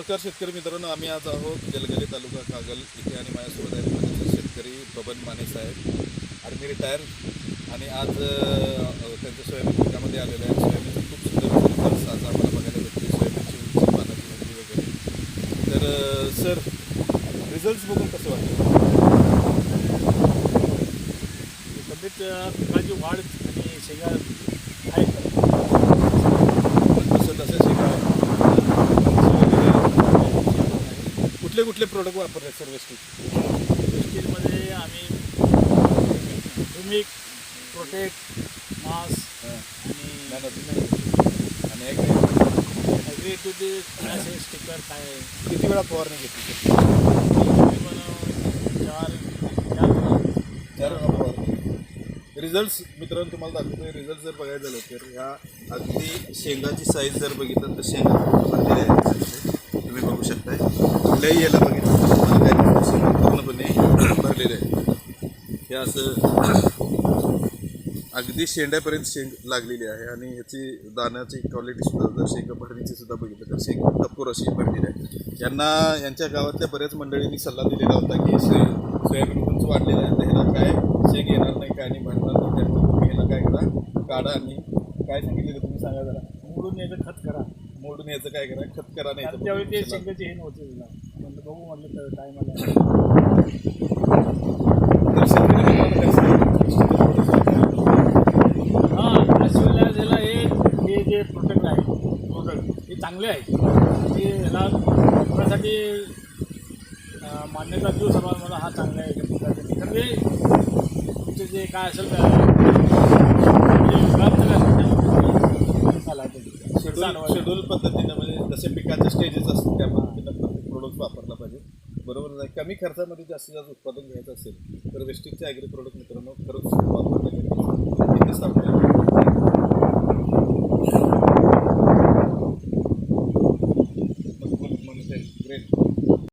नमस्कार शेतकरी मित्रांनो आम्ही आज आहोत जलगले तालुका कागल इथे आणि माझ्यासोबत आहेत माझे शेतकरी बबन माने साहेब आर्मी रिटायर आणि आज त्यांच्या सोयाबीन पिकामध्ये आलेले आहेत सोयाबीनचं खूप सुंदर आज आम्हाला बघायला भेटते. सोयाबीनची उंची पानाची उंची वगैरे. तर सर रिझल्ट बघून कसं वाटतं? एकंदरीत पिकाची वाढ आणि शेंगा कुठले कुठले प्रोडक्ट वापरले सर वेस्टिक वेस्टेजमध्ये आम्ही भूमिक प्रोटेक्ट मास आणि आणि एक ॲग्री टू ते असे स्टिकर काय. किती वेळा फवारणी घेतली तकरीबन चार चार चार वेळा फवारणी रिझल्ट मित्रांनो तुम्हाला दाखवतोय. रिझल्ट जर बघायला झालं तर ह्या अगदी शेंगाची साईज जर बघितलं तर शेंगा भरलेल्या आहेत. कुठल्याही याला बघितलं. पूर्णपणे भरलेलं आहे. हे असं अगदी शेंड्यापर्यंत शेंग लागलेली आहे. आणि ह्याची दाण्याची क्वालिटी सुद्धा जर शेंग भरणीची सुद्धा बघितलं तर शेंग टप्पूर अशी भरलेली आहे. यांना यांच्या गावातल्या बऱ्याच मंडळींनी सल्ला दिलेला होता की सोय सोयाबीन उंच वाढलेलं आहे. तर ह्याला काय शेंग येणार नाही काय नाही भरणार नाही त्यामुळे तुम्ही ह्याला काय करा काढा आणि काय सांगितलेलं तुम्ही सांगा जरा. मोडून याचं खत करा. मोडून यायचं काय करा खत करा नाही त्यावेळी ते. शेंगाचे हे नव्हते तिला म्हणलं बघू म्हणलं तर टायमाला? हां याला हे हे जे प्रोडक्ट आहे प्रोडक्ट हे चांगले आहे ते ह्याला अं, मान्यता देऊ सर्वांना मला हा चांगला आहे कारण ते तुमचे जे काय असेल त्या म्हणजे विभाग केला असेल त्यामध्ये चालाय ते. शेड्यूल पद्धतीनं म्हणजे जसे पिकाचे स्टेजेस असतात त्या पद्धतीनं प्रोडक्ट वापरला पाहिजे. बरोबर नाही? कमी खर्चामध्ये जास्तीत जास्त उत्पादन घ्यायचं असेल तर वेस्टिकचे ॲग्री प्रोडक्ट मित्रांनो खरंच वापरले